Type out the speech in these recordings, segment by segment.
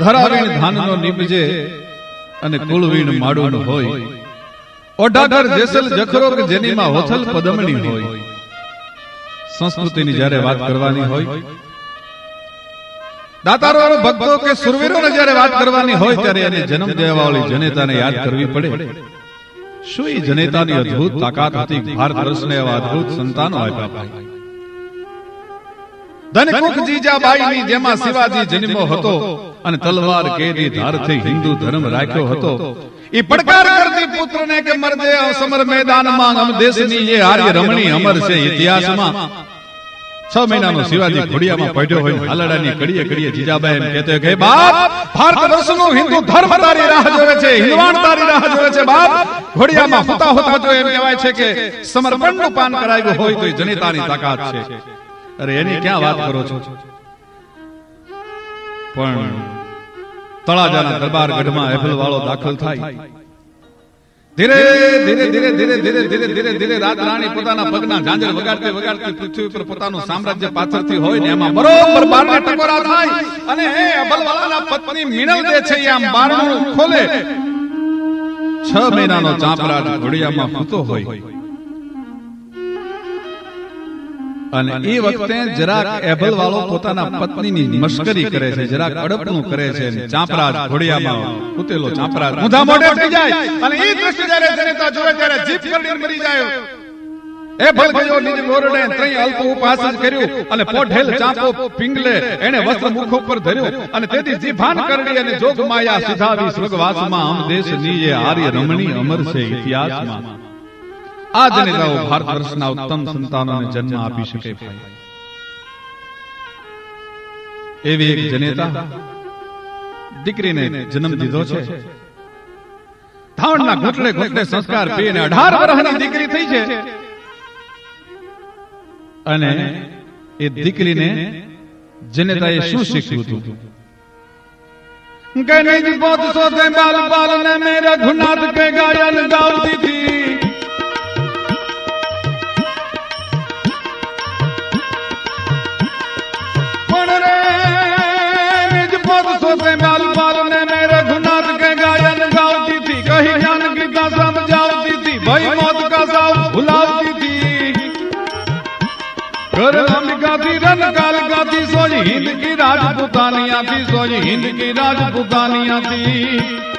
ધરાવીણ ધાનનો નીપજે અને કુળવીણ માડું હોય. ઓઢાઢર જેસલ જખરો કે જેનીમાં હોથલ પદમણી હોય. સંસ્કૃતિની જ્યારે વાત કરવાની હોય દાતારો ભક્તો કે સુરવીરોને જ્યારે વાત કરવાની હોય ત્યારે એને જન્મ દેવાવાળી જનેતાને યાદ કરવી પડે. શું એ જનેતાની અદ્ભુત તાકાત હતી? ભારત વર્ષને એવા અદ્ભુત સંતાનો આપ્યા. ભાઈ ધનકુખ જીજાબાઈની જેમાં શિવાજી જન્મો હતો અને તલવાર કેરી ધારથી હિન્દુ ધર્મ રાખ્યો હતો. ઈ પડકાર કરતી પુત્રને કે મરદે સમર મેદાનમાં અમ દેશની એ આર્ય રમણી અમર છે ઇતિહાસમાં. છ મહિનાનો શિવાજી ઘોડિયામાં પડ્યો હોય હાલડાની કડીએ કડીએ જીજાબાઈ એમ કહેતો કે બાપ ભારત વર્ષનો હિન્દુ ધર્મ તારી રાહ જોવે છે. હિન્દવાણ તારી રાહ જોવે છે. બાપ ઘોડિયામાં હોતા હોતા જો એમ કહેવાય છે કે સમર્પણનું પાન કરાવ્યું હોય તો એ જનેતાની તાકાત છે અરે એની ક્યાં વાત કરો છો? પણ તળાજાના દરબાર ગઢમાં એફલ વાળો દાખલ થાય. ધીરે ધીરે ધીરે ધીરે ધીરે ધીરે ધીરે ધીરે રાત રાણી પોતાના પગના ઝાંઝર વગાડતી વગાડતી પૃથ્વી ઉપર પોતાનું સામ્રાજ્ય પાછળથી હોય ને એમાં બરોબર બારણા ટકોરા થાય. અને એ અબલવાલાના પત્ની મિનલ જે છે એ આમ બારણું ખોલે. છ મહિનાનો ચાંપરાજ ઘોડિયામાં ફૂતો હોય. અને એ વખતે જરાક એબલ વાળો પોતાના પત્નીની મશ્કરી કરે છે જરાક અડપણું કરે છે અને ચાંપરાજ ઘોડિયામાં ઉતેલો ચાંપરાજ ઊંધા મોઢે થઈ જાય અને એ દ્રશ્ય જ્યારે જનતા જોવે ત્યારે જીભ કરડીને મરી જાય. એ ભલ ભયો નિજ ગોરડે ત્રણ અલ્પ ઉપહાસ કર્યું અને પોઢેલ ચાંપો પિંગલે એને વસ્ત્ર મુખ ઉપર ધર્યું અને તેથી જીભાન કરડી અને જોગ માયા સિધાવી સ્વર્ગવાસમાં અમ દેશની એ આર્ય રમણી અમર છે ઇતિહાસમાં. આ જનેતાઓ ભારત વર્ષના ઉત્તમ સંતાનોને જન્મ આપી શકે ભાઈ. એવી એક જનેતા દીકરીને જન્મ દીધો છે. ધાવણના ઘૂંટડે ઘૂંટડે સંસ્કાર પીને અઢાર વર્ષની દીકરી થઈ છે. અને એ દીકરીને જનેતાએ શું શીખ્યું હતું? કે નિજ પોત સોતે બાલ બાલ ને મેરા ઘુનાથ કે ગાયન ગાવતી थी कर अंबिका थी रन काल गाती सोज हिंद की राजपुतानिया थी सोज हिंद की राजपुतानिया थी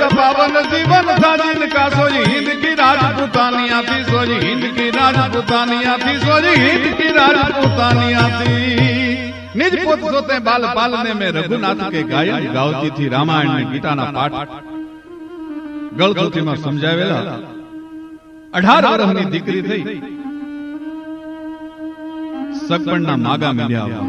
पावन जीवन था जिनका सोज हिंद की राजपुतानिया थी सोज हिंद की राजपुतानिया थी सोज हिंद की राजपुतानिया थी निज पुत सोते बाल पालने में रघुनाथ के गायन गावती थी रामायण में गीता ना पाठ ગળથુથીમાં સમજાવેલા અઢાર વર્ષની દીકરી થઈ સગપણના માગા મિલ્યા આવવા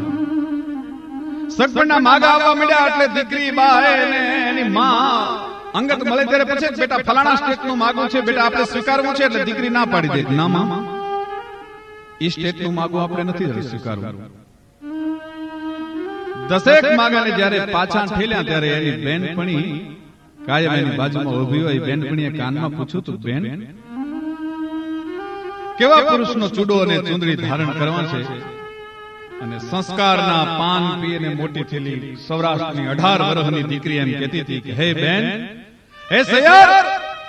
સગપણના માગા આવવા માંડ્યા એટલે દીકરી બા ને એની માં અંગત મળે ત્યારે પૂછે કે બેટા ફલાણા સ્ટેટનું માગું છે બેટા આપણે સ્વીકારવું છે એટલે દીકરી ના પાડી દે. ના મામા એ સ્ટેટનું માગું આપણે નથી સ્વીકારવું. દસેક માગાને જ્યારે પાછા ઠેલ્યા ત્યારે એની બેનપણી કાયમ એની બાજુમાં ઊભી હોય બેનપણીએ કાનમાં પૂછ્યું તું બેન? કેવા પુરુષનો ચૂડો અને ચુંદડી ધારણ કરવા છે? અને સંસ્કારના પાન પીને મોટી થેલી સૌરાષ્ટ્રની અઢાર વર્ષની દીકરી એમ કહેતી હતી કે હે બેન હે સૈયર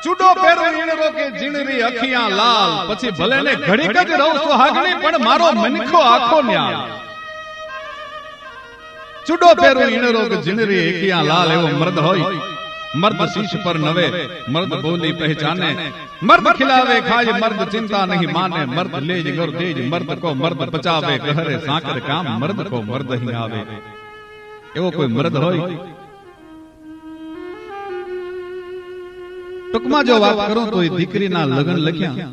ચૂડો પહેરો ઈણરો કે જીણરી અખિયા લાલ. પછી ભલે ને ઘડીક જ રહું સુહાગણી પણ મારો મનખો આખો ન્યાલ ચૂડો પહેરો ઈણરો કે જીણરી અખિયા લાલ એવો મર્દ હોય. મર્દ શીશ પર નવે. મર્દ બોલી પહેચાને. મર્દ ખિલાવે ખાય મર્દ ચિંતા નહીં માને. મર્દ લેજ ગર દેજ મર્દ કો મર્દ બચાવે કહરે સાકર કામ મર્દ કો મર્દ હી આવે. એવો કોઈ મર્દ હોય ટૂંકમાં જો વાત કરું તો એ દીકરીના લગ્ન લખ્યા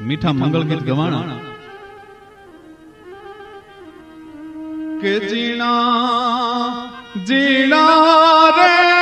મીઠા મંગળ ગીત ગવાણા કે જીણા જીણા રે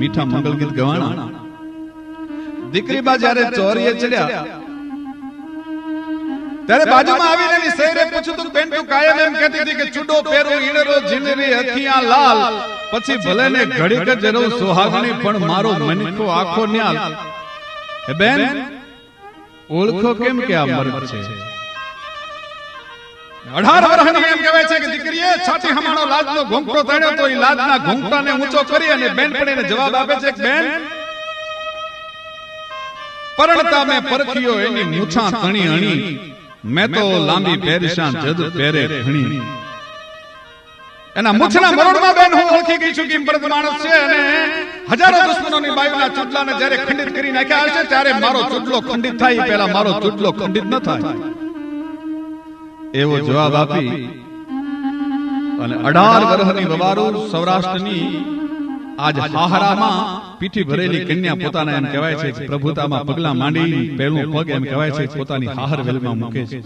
મીઠા મંગલ ગીત ગવાણા દીકરી બા જ્યારે ચોરીએ ચડ્યા ત્યારે બાજુમાં આવીને એની સહેરે પૂછ્યું તું બેન તું કાયમ એમ કહેતી હતી કે ચૂડો પહેરો ઈડરો જીનરી અખિયા લાલ. પછી ભલે ને ઘડીક જ રહું સુહાગણી પણ મારો મનખો આખો ન્યાલ. હે બેન ઓળખો કેમ કે આ મર્દ છે? એની મુછના મરોડમાં બેન ગઈ છું કે મર્દ માણસ છે અને હજારો દુશ્મનોની બાયુના ચૂંટલાને જ્યારે ખંડિત કરી નાખ્યા હશે, ત્યારે મારો ચૂંટલો ખંડિત થાય પહેલા મારો ચૂંટલો ખંડિત ન થાય. એવો જવાબ આપી અને અઢાર વર્ષની વવારું સૌરાષ્ટ્રની આજ હાહરામાં પીઠી ભરેલી કન્યા પોતાના એમ કહેવાય છે. પ્રભુતામાં પગલા માંડી પહેલું પગ એમ કહેવાય છે પોતાની હાહર વેલમાં મૂકે છે.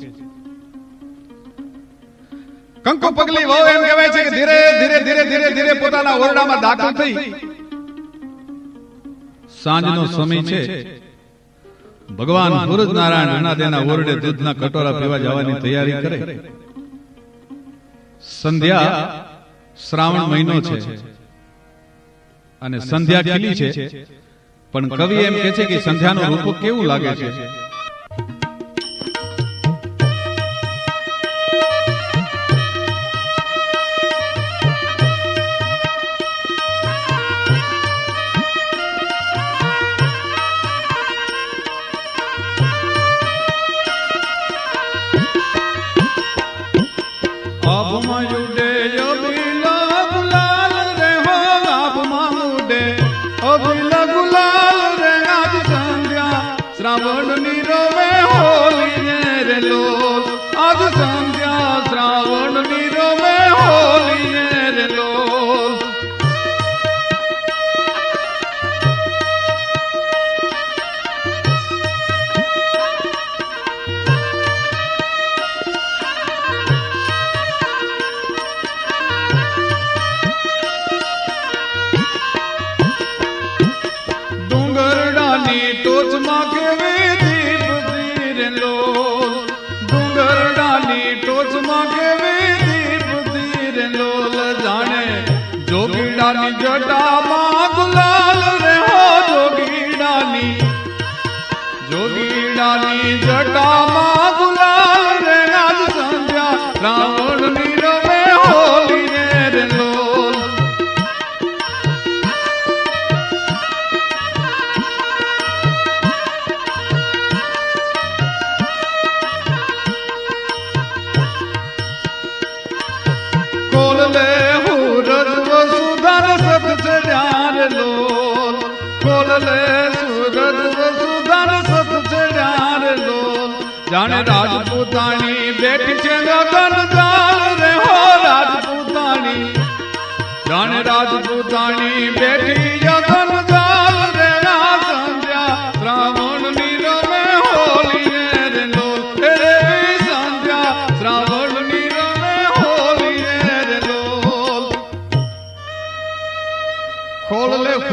કંકુ પગલી વહુ એમ કહેવાય છે કે ધીરે ધીરે ધીરે ધીરે ધીરે પોતાના ઓરડામાં દાખલ થઈ. સાંજનો સમય છે. ભગવાન સૂરજ નારાયણ અનાદેના ઓરડે દૂધના કટોરા પીવા જવાની તૈયારી કરે. સંધ્યા શ્રાવણ મહિનો છે. અને સંધ્યા ખીલી છે. પણ કવિ એમ કે છે કે સંધ્યાનું રૂપ કેવું લાગે છે?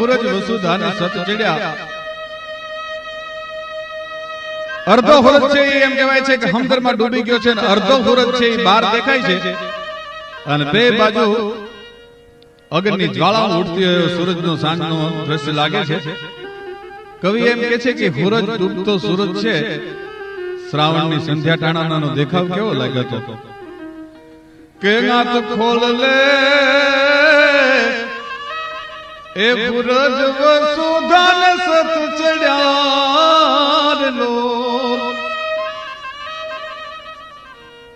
લે ફુરજ સત ચડ્યા. અર્ધો હુરજ છે એમ કહેવાય છે કે હમદરમાં ડૂબી ગયો છે અને અર્ધો હુરજ છે એ બહાર દેખાય છે. અને બે બાજુ અગ્નિ જ્વાળા ઉડતી હોય સૂરજનો સાંજનો દ્રશ્ય લાગે છે. કવિ એમ કે છે કે હુરજ ડૂબતો સૂરજ છે. શ્રાવણની સંધ્યા ટાણાનો દેખાવ કેવો લાગ્યો હતો? કે ગાત ખોલ લે. એ પુરજ વસુધન સત ચડ્યાર લો.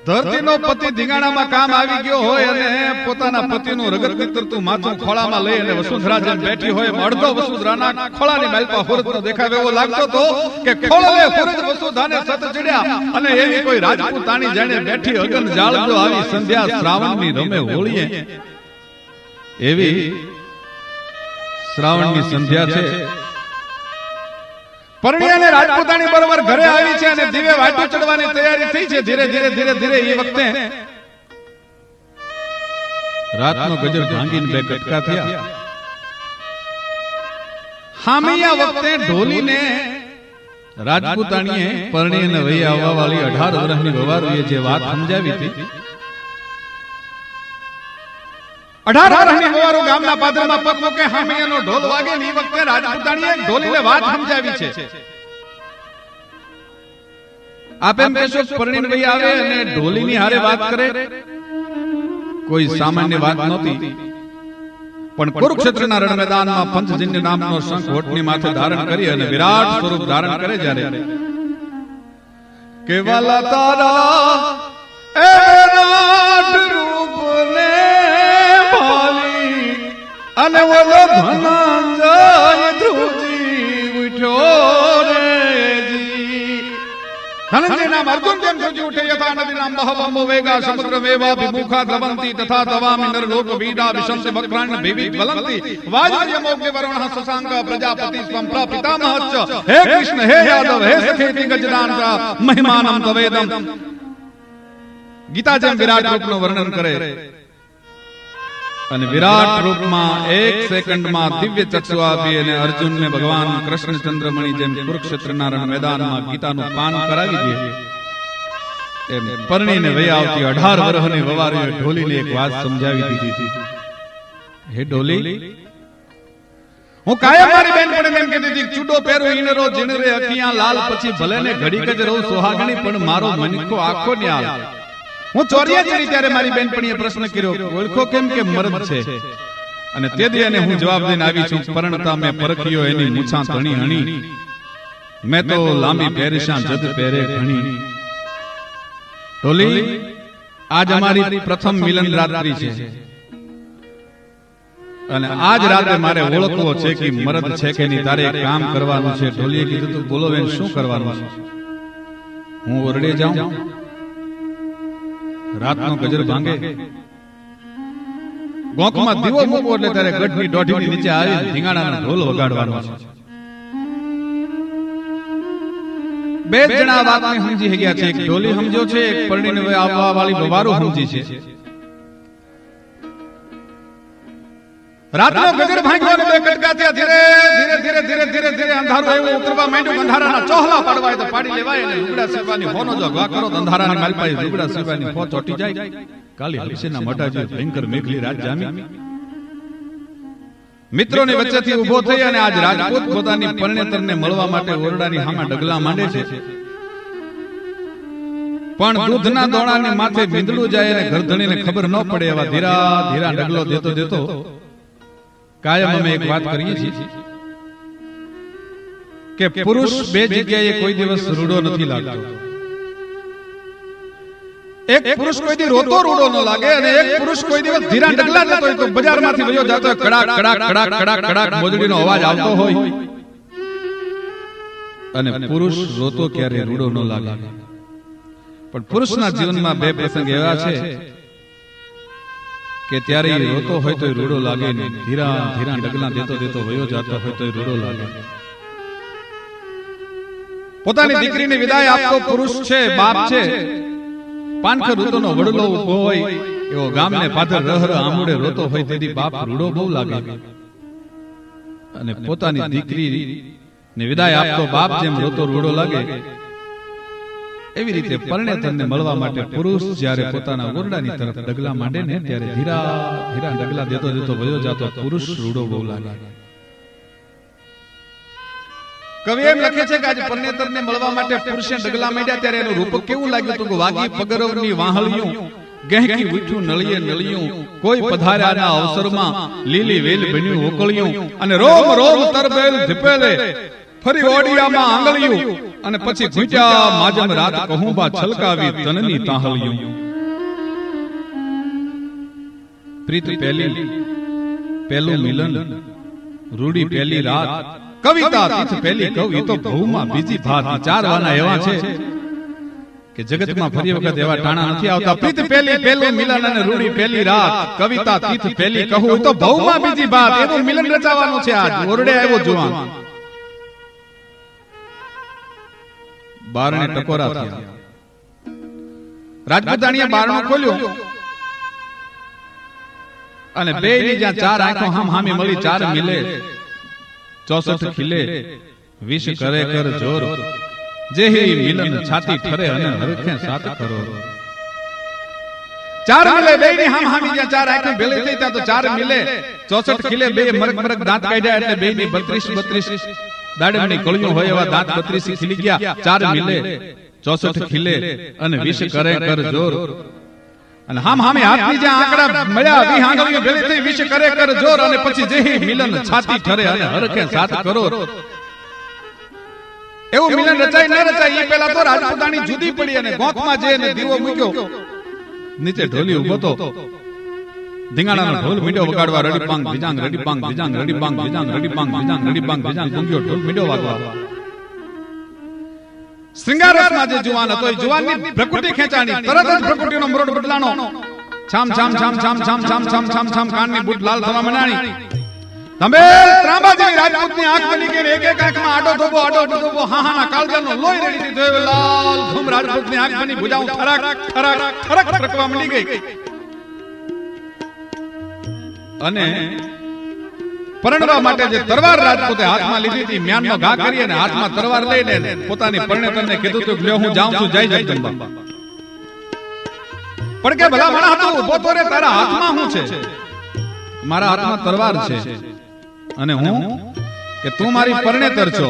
ધરતીનો પતિ ધીંગાણામાં કામ આવી ગયો હોય અને પોતાના પતિનું રગત નીતરતું માથું ખોળામાં લઈ અને વસુંધરા જેમ બેઠી હોય અડધો વસુંધરાના ખોળાની માલપા હુરતનો દેખાવ એવો લાગતો હતો કે ખોળે હુરત વસુંધાને સત ચડ્યા અને એવી કોઈ રાજપૂતાણી જાણે બેઠી અગન જાળજો આવી સંધ્યા શ્રાવણની રમે હોળીએ. એવી શ્રાવણની સંધ્યા છે. પરણી અને રાજપૂતાણી બરોબર ઘરે આવી છે અને દિવે વાટો ચડવાની તૈયારી થઈ છે. ધીરે ધીરે ધીરે ધીરે એ વખતે રાતનો ગજર ભાંગીને બે કટકા થયા. હામિયા વખતે ઢોલીને રાજપૂતાણીએ પરણી અને વહી આવવા વાળી અઢાર વર્ષની વવારીએ જે વાત સમજાવી હતી. અઢાર વર્ષની વવારો ગામના પાદરમાં પગ મૂકે હામિયાનો ઢોલ વાગે ને વખતે રાજપૂતાણીએ ઢોલીને વાત સમજાવી છે. આપ એમ કહેશો કે પરણીને આવે અને ઢોલીની હારે વાત કરે. કોઈ સામાન્ય વાત નહોતી. પણ કુરુક્ષેત્રના રણ મેદાનમાં પંચજન્ય નામનો શંખ હોઠની માથે ધારણ કરી અને વિરાટ સ્વરૂપ ધારણ કરે જ્યારે. કેવાલા તારા અને ઓલો ધનંજય ધ્રુજી ઉઠ્યો રે જી ધનંજય નામ અર્જુન જેમ ધ્રુજી ઉઠે યથા નદી નામ બહવમ વેગા સમુદ્ર વેવા વિમુખા દ્રવંતી તથા તવામિ નરલોક વીડા વિશંસ વક્રાણ ભિવિ જ્વલંતી વાજ્ય મોગ્ય વરુણ સસાંગ પ્રજાપતિ સ્વમ પ્રપિતામહશ્ચ હે કૃષ્ણ હે યાદવ હે સખેતિ ગજદાન મહિમાનમ તવેદમ ગીતા જેમ વિરાટ રૂપનું વર્ણન કરે અને વિરાટ રૂપમાં એક સેકન્ડમાં દિવ્ય ચક્ષુ આપી અને અર્જુનને ભગવાન કૃષ્ણ ચંદ્રમણી જેમ કુરુક્ષેત્રના રણ મેદાનમાં ગીતાનું પાન કરાવી દે. એમ પરણીને વહી આવતી અઢાર વર્ષની વવારીએ ઢોલીને એક વાત સમજાવી દીધી. હતી હે ઢોલી, હું કાયમ મારી બેન પણ એમ કહેતી હતી ચૂડો પહેરો, ઈનરો જીણરે અખિયા લાલ, પછી ભલે ને ઘડીક જ રહું, સોહાગણી, પણ મારો મનકો આખો ન્યાલ. હું ચોરિયા ચડી ત્યારે મારી બેનપણીએ પ્રશ્ન કર્યો ઓળખો કેમ કે મરદ છે? અને તે દી એને હું જવાબ દઈને આવી છું પરણતા મેં પરખ્યો એની મૂછા તણી હણી. મેં તો લાંબી પહેરીશા જદ પહેરે ઘણી. ઢોલી આજ અમારી પ્રથમ મિલન રાત્રિ છે. અને આજ રાતે મારે ઓળખવો છે કે મરદ છે કે નહીં તારે કામ કરવાનું છે? ઢોલીએ કીધું તું બોલો બેન શું કરવાનું? છે હું ઓરડે જાઉં? રાતનો ગજર ભાંગે. ગોખમાં દીવો મૂકવો એટલે ત્યારે ગઢની દોઢીની નીચે આવી ધીંગાણાનો ઢોલ વગાડવાનો છે. બે જણા વાતને સમજી ગયા છે. એક ઢોલી સમજ્યો છે એક પરણીને આવવા વાળી બવારો સમજી છે. રાતનો ગજર ભાંગ્યો બે કટકા ધીરે ધીરે ધીરે ધીરે ધીરે ધીરે અંધારું આવ્યું ઉતરવા માંડ્યું અંધારાના ચોહલા પાડવાય તો પાડી લેવાય અને લુગડા સીવવાની હોનો જો ગવા કરો અંધારાની માલપાઈ લુગડા સીવવાની હો ચોટી જાય. કાલી હલસીના મોટાજી ભયંકર મેઘલી રાત જામી મિત્રોની વચ્ચેથી ઊભો થઈ અને આજ રાજપૂત પોતાની પરણેતરને મળવા માટે ઓરડાની હામાં ડગલા માંડે છે. પણ દૂધના દોણાને માથે વિંદડું જાય અને ઘરધણીને ખબર ન પડે એવા ધીરા ધીરા ડગલો દેતો દેતો કાયમ અમે એક વાત કરીએ છીએ કે પુરુષ બે જગ્યાએ કોઈ દિવસ રૂડો નથી લાગતો. એક પુરુષ કોઈ દી રોતો રૂડો ન લાગે અને એક પુરુષ કોઈ દિવસ ધીરા ડગલા જતો હોય તો બજારમાંથી વયો જતો હોય કડાક કડાક કડાક કડાક કડાક મોજડીનો અવાજ આવતો હોય. અને પુરુષ રોતો ક્યારે રૂડો ન લાગે. પણ પુરુષના જીવનમાં બે પ્રસંગ એવા છે કે ત્યારે એ રોતો હોય તો રૂડો લાગે ને ધીરા ધીરા ડગલા દેતો દેતો વયો જતો હોય તો રૂડો લાગે. પોતાની દીકરીને વિદાય આપતો પુરુષ છે બાપ છે. પાનખર ઋતુનો વડલો ઊભો હોય એવો ગામને પાદર રહર આમુડે રોતો હોય તેથી બાપ રૂડો બહુ લાગે. અને પોતાની દીકરી ને વિદાય આપતો બાપ જેમ રોતો રૂડો લાગે એવી રીતે પરણેતરને મળવા માટે પુરુષ જ્યારે પોતાના ઓરડાની તરફ ડગલા માંડે ને ત્યારે ધીરા ધીરા ડગલા દેતો દેતો વયો જાતો પુરુષ રૂડો બહુ લાગે. કવિ એમ લખે છે કે આજે પરણેતરને મળવા માટે પુરુષે ડગલા માંડ્યા ત્યારે એનું રૂપ કેવું લાગ્યું હતું કે વાગી પગરવની વાહળિયું ગહેકી ઉઠ્યું નળિયે નળિયું કોઈ પધાર્યાના અવસરમાં લીલી વેલ બન્યું ઓકળિયું અને રોમ રોમ તરબેલ ધીપેલે ફરી ઓડિયામાં આંગળિયું અને પછી ઘૂંટ્યા માજમ રાત કહુંબા છલકાવી તનની તાહલિયું પ્રીત પહેલી પહેલું મિલન રૂડી પહેલી રાત. કવિતા તીથ પહેલી કવિ તો ભવમાં બીજી ભાત ચાર એવા છે કે જગતમાં ફરી વખત એવા ટાણા નથી આવતા. પ્રીત પહેલી પહેલું મિલન અને રૂડી પહેલી રાત. કવિતા તીથ પહેલી કહું તો ભવમાં બીજી ભાત. એવું મિલન રચાવાનું છે આજ. ઓરડે આવ્યો જુવાન. બારણે ટકોરા થયા. રાજપૂતાણીએ બારણું ખોલ્યું. અને બે ની જ્યાં ચાર આંખો હામ હામી મળી ચાર મિલે. ચોસઠ ખીલે. વિષ કરે કર જોર. જેહી મિલન છાતી ઠરે અને હરખે સાત કરો. ચાર મિલે બે ની હામ હામી જ્યાં ચાર આંખો ભેળી થઈ ત્યાં તો ચાર મિલે. ચોસઠ ખીલે બે મરક મરક દાંત કાઢ્યા એટલે બે ની બત્રીસ. બત્રીસ. દાડમની કળિયું હોય એવા દાંત બત્રીસ ખીલી ગયા ચાર મિલે ચોસઠ ખીલે અને વિષ કરે કર જોર. અને હામ હામે હાથની જ્યાં આંકડા મળ્યા વી હાંગળીઓ ભેળી થઈ વિષ કરે કર જોર અને પછી જેહી મિલન છાતી ઠરે અને હરખે સાત કરો એવું મિલન રચાય ન રચાય એ પેલા તો રાજપૂતાણી જુદી પડી અને ગોખમાં જઈને દીવો મૂક્યો. નીચે ઢોલી ઊભો તો ધીંગાણાનો ઢોલ મીંડો વગાડવા રડી પાંગ ભીજાંગ રડી પાંગ ભીજાંગ રડી પાંગ ભીજાંગ રડી પાંગ ભીજાંગ રડી પાંગ ભીજાંગ ગુંગ્યો ઢોલ મીંડો વાગવા શ્રૃંગારસમાં જે જુવાન હતો એ જુવાનની પ્રકૃતિ ખેંચાણી તરત જ પ્રકૃતિનો મરોડ બદલાનો છામ છામ છામ છામ છામ છામ છામ છામ છામ કાનની બુટ લાલ થવા મનાણી તમે ત્રાંબાજી રાજપૂતની આંખ બની ગઈ એક એક આંખમાં આડો ધોબો આડો ધોબો હા હા ના કાળજાનો લોહી રેડી દીધો લાલ ધૂમ રાજપૂતની આંખ બની ભુજાઓ થરાક થરાક થરક થરકવા મળી ગઈ અને પરણવા માટે જે તરવાર રાજપૂતે હાથમાં લીધી હતી, મ્યાનનો ઘા કરી અને હાથમાં તરવાર લઈને પોતાની પરણેતરને કીધું હતું લ્યો, હું જાઉં છું, જય જગદંબા. પણ કે ભલા માણા હતો ઊભો તો રે, તારા હાથમાં હું છે? મારા હાથમાં તરવાર છે. અને હું કે તું મારી પરણેતર છો.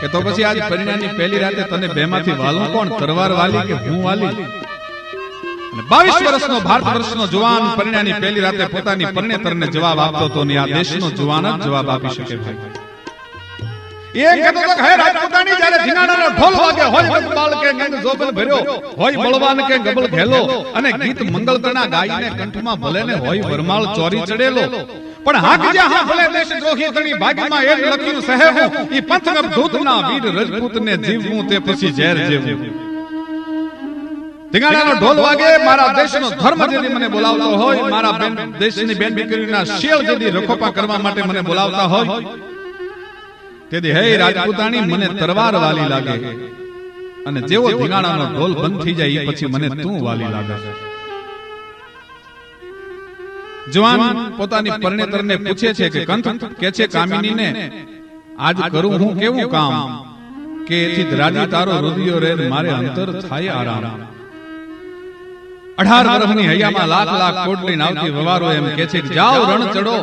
કે તો પછી આજ પરિણામની પહેલી રાતે તને બેમાંથી વાલું કોણ? તરવાર વાલી કે હું વાલી અને 22 વર્ષનો ભારત વર્ષનો જુવાન પરિણામની પહેલી રાતે પોતાની પરિણેતરને જવાબ આપતો હતો ને આ દેશનો જુવાન જ જવાબ આપી શકે ભાઈ. એ કહેતો હતો હે રાજપૂતાણી જ્યારે ધીંગાણાનો ઢોલ વાગે હોય મકબાલ કે ગંગ જોબન ભર્યો હોય બળવાન કે ગબલ ઘેલો અને ગીત મંગળતણા ગાઈને કંઠમાં ભલે ને હોય વરમાળ ચોરી ચડેલો. પણ હાક જ્યાં હા ભલે દેશ દ્રોહી તણી ભાગ્યમાં એમ લખ્યું સહેવું. ઈ પંથ દૂતના વીર રજપૂતને જીવવું તે પછી ઝેર જેવું ધીંગાણાનો ઢોલ વાગે મારા દેશનો ધર્મ જેથી મને બોલાવતો હોય મારા બેન દેશની બેન દીકરીના શિયળ જેથી રખોપા કરવા માટે મને બોલાવતા હોય. તેથી હે રાજપૂતાણી મને તરવાર વાલી લાગે. અને જેવો ધીંગાણાનો ઢોલ બંધ થઈ જાય એ પછી મને તું વાલી લાગે. જવાન પોતાની પરણેતરને પૂછે છે કે કંથ કે છે કામિનીને આજ કરું હું કેવું કામ? કે એથી રાજી તારો રુદિયો રે મારે અંતર થાય આરામ. અઢાર વર્ષની હૈયામાં લાખ લાખ કોટ લઈને આવતી વવારો એમ કે છે કે જાઓ રણ ચડો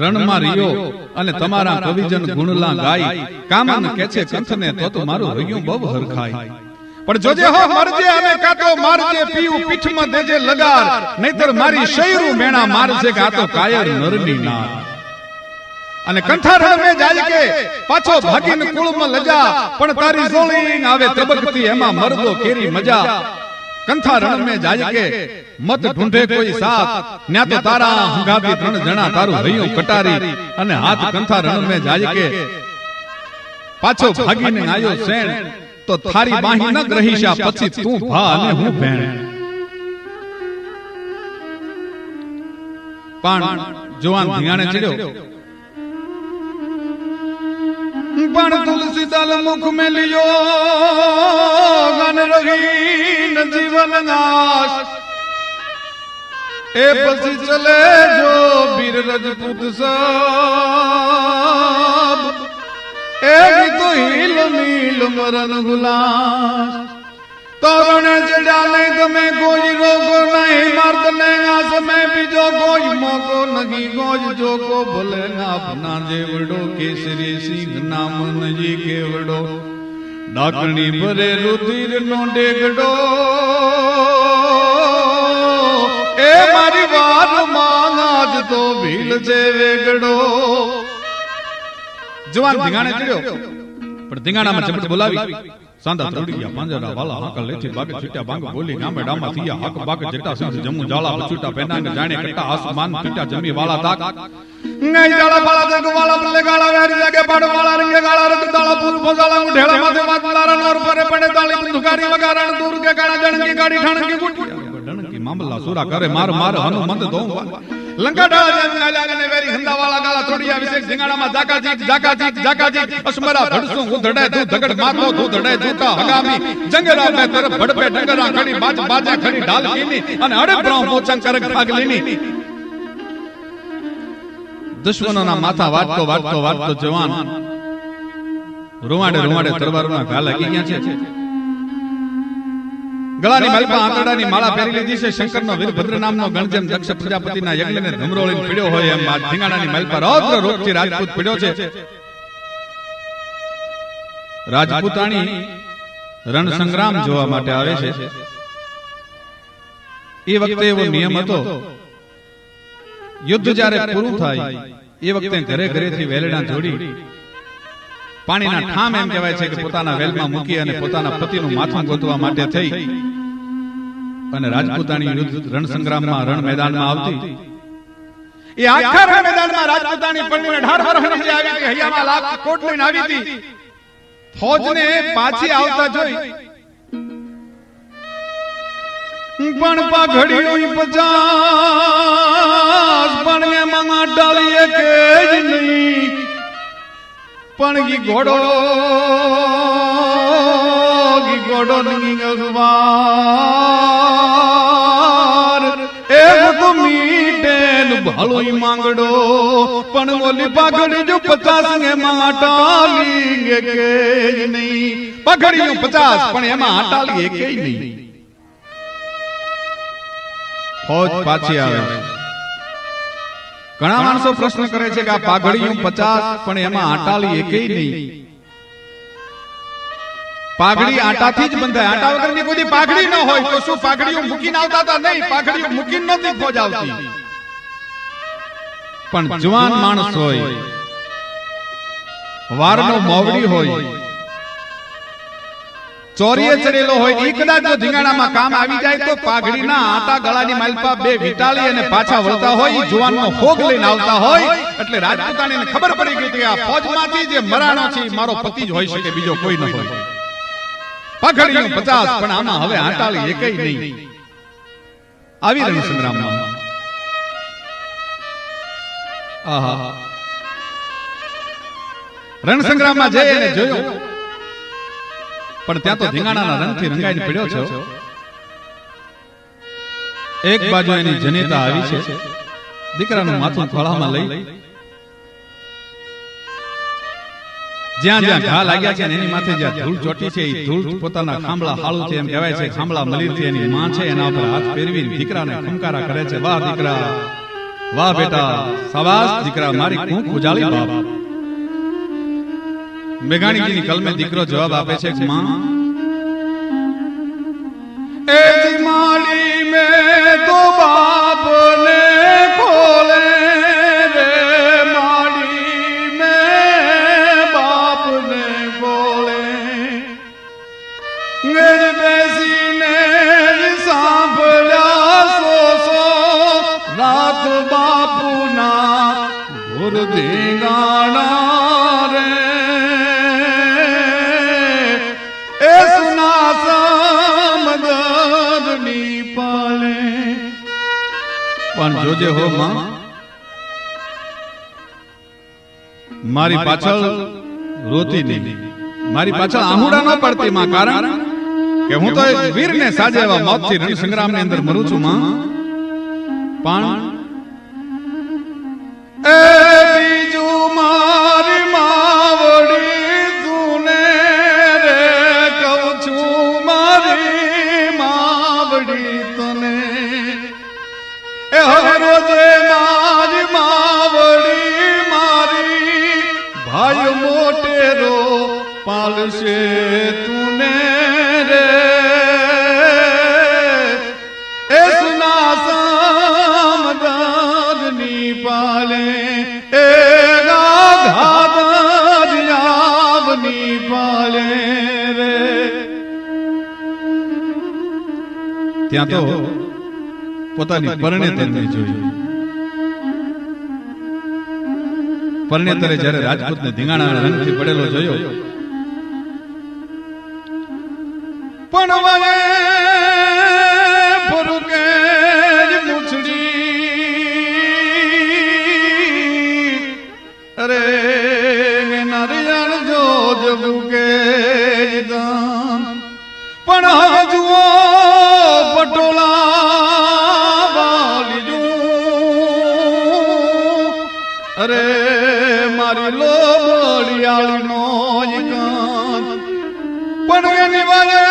રણમાં રહ્યો અને તમારા કવિજન ગુણલા ગાય. કામન કે છે કંથને તો તો મારું હૈયું બહુ હરખાય. પણ જોજે હો મરજે અને કાતો મારજે પીવું પીઠમાં દેજે લગાર. નહીતર મારી શૈરું મેણા મારજે કે આ તો કાયર નરની નાર. અને કંઠારણ મે જાય કે પાછો ભાગીને કુળમાં લજા. પણ તારી જોળી આવે તબકતી એમાં મરદો કેરી મજા કંથા રણ મે જાય કે મત ઢૂંઢે કોઈ સાથ. ન્યા તો તારા હંગાતી ત્રણ જણા તારું હૈયું કટારી અને હાથ કંથા રણ મે જાય કે પાછો ભાગીને આયો સેણ. તો થારી બાહી ન ગ્રહીશા પછી તું ભા અને હું ભેણ. પણ જવાન ધીંગાણે ચડ્યો. પણ તુલસી દલ મુખ મે લિયો ગન રહી ન જીવન નાશ એ પછી ચલે જો વીર રજપૂત સાબ એ તો હિલ નીલ મરણ ગુલાશ તોરણ ચડ્યા નહીં તમે કોઈ રોગો નહીં મર્દ ને આસ મેં બીજો કોઈ મોકો નહીં ગોજ જોકો ભલે ના આપના જેવડો કેસરી સિંહ નામ નજી કેવડો. ડાકણી ભરે રુધિર નો ડેગડો એ મારી વાતમાં આજ તો ભીલ છે વેગડો. જવાન ધીંગાણે ચડ્યો. પણ ધીંગાણામાં ઝપટ બોલાવી. સાંદા ત્રડિયા પાંજરા વાલા હાકલ લેથી બાગ છૂટ્યા બાંગ બોલી નામે ડામા થિયા હાક બાગ જટા સિંહ જમુ જાળા બચૂટા પેનાંગ જાણે કટ્ટા આસમાન પીટા જમી વાલા તાક નહીં જાળા બાળા જગ વાળા બલે ગાળા વેરી જાગે પાડ વાળા રંગે ગાળા રંગ દાળા પૂર ફોજાળા ઢેળા માથે માત મારા નોર પરે પડે તાળી બંધુકારી વગારણ દૂર કે ગાળા જણકી ગાડી ઠણકી ગુટિયા ડણકી મામલા સુરા કરે માર માર હનુમંત દો લંકા ડાળા જેમ ગાળા તોડિયા વિશે ધીંગાણામાં જાકા જીક જાકા જીક જાકા જીક અસમરા ભડસું હું તું ધગડ મારતો તું ધડે, જૂતા હગામી. જંગરા મે તરફ ભડપે અને અડે બ્રાઉ મોચન કરક ભાગલીની. દુશ્મનોના માથા વાટતો વાટતો વાટતો જવાન. રૂવાડે રૂવાડે તરવારોના ઘા લાગી ગયા છે. ગળાની માલપા આંતરડાની માળા પહેરી લીધી છે. શંકરનો વીરભદ્ર નામનો ગણજમ દક્ષ પ્રજાપતિના યજ્ઞને ધમરોળીને પીડ્યો હોય એમ આ ધીંગાણાની માલપા રૌદ્ર રોગથી રાજપૂત પીડ્યો છે. રાજપૂતાણી રણ સંગ્રામ જોવા માટે આવે છે. એ વખતે એવો નિયમ હતો. યુદ્ધ જ્યારે પૂરું થાય એ વખતે ઘરે ઘરેથી વેલડા જોડી પાણીના ઠામ એમ કહેવાય છે કે પોતાના વેલમાં મૂકી અને પોતાના પતિનું માથું ગોતવા માટે થઈ. અને રાજપૂતાણી યુદ્ધ રણ સંગ્રામમાં રણ મેદાનમાં આવતી. એ આખા રણ મેદાનમાં રાજપૂતાણી પંડીને ઢાર વર્ષની જે આવી કે હૈયામાં લાખ કોટ લઈને આવી હતી. ફોજને પાછી આવતા જોઈ. પણ પાઘડી પચાસ પણ એમાં ડાલીએ કે જ નહીં. પણ ગી ઘોડો ગી ઘોડો ની અગવાર. એક તો મીઠે નું માંગડો પણ ઓલી પાઘડી જો પચાસ એમાં આટાલી કે નહીં. પાઘડી પચાસ પણ એમાં આટાલી કે નહીં. ફોજ પાછી આવે ઘણા માણસો પ્રશ્ન કરે છે કે આ પાઘડીયું પચાસ પણ એમાં આટાલી એકેય નહીં. પાઘડી આટાથી જ બંધાય. આટા વગરની કોઈ પાઘડી ન હોય તો શું પાઘડીઓ મૂકીને આવતા હતા? નહીં પાઘડીઓ મૂકીને નથી ફોજ આવતી પણ જવાન માણસ હોય. વારનો મોવડી હોય. ચોરીએ ચડેલો હોય એ કદાચ જો ધીંગાણામાં કામ આવી જાય તો પાઘડીના આટા ગળાની માલપા બે વિટાળી અને પાછા વળતા હોય જુવાનનો હોગ લઈને આવતા હોય. એટલે રાજપૂતાણીને ખબર પડી ગઈ કે આ ફોજમાંથી જે મરાણો છે મારો પતિ જ હોઈ શકે બીજો કોઈ ન હોય. પાઘડીનું પચાસ પણ આમાં હવે આટાળી કઈ નહીં. આવી રહ્યું સંગ્રામમાં. આહા. રણ સંગ્રામમાં જઈ અને જોયો. પણ ત્યાં તો ધીંગાણાના રંગથી રંગાઈને પડ્યો છે. એક બાજુ એની જનેતા આવી છે. દીકરાનું માથું ખોળામાં લઈ. જ્યાં જ્યાં ઘા લાગ્યા છે એની માથે જ્યાં ધૂળ ચોટી છે એ ધૂળ પોતાના ખાંભળા હાળું છે એમ કહેવાય છે ખાંભળા મલીરથી એની માં છે એના ઉપર હાથ ફેરવી દીકરાને ખુમકારા કરે છે. વાહ દીકરા વાહ બેટા સવાસ દીકરા મારી કૂંક ઉજાળી બાપ. મેઘાણીજીની કલમે દીકરો જવાબ આપે છે કે માં. એ માલી મે તો બાપ જોજે હો માં મારી પાછળ રોતી નહીં મારી પાછળ આહુડા ન પડતી માં કારણ કે હું તો વીરને સાજે એવા મોતથી રણ સંગ્રામની અંદર મરું છું માં. પણ એ પાલશે તુને રે એ સુના સામદારની પાલે એ ગાધાદરિયાવની પાલે રે ત્યાં તો પોતાની પરણેતરને જોયું પરણેતરે જ્યારે રાજપૂતને ધીંગાણા રંગથી પડેલો જોયો પણ હવે ફરુકે મૂછડી અરે નરિયાળ જો જબુકે પણ હજુઓ પટોલા અરે મારી લોબડિયાળીનો પણ એની વાગે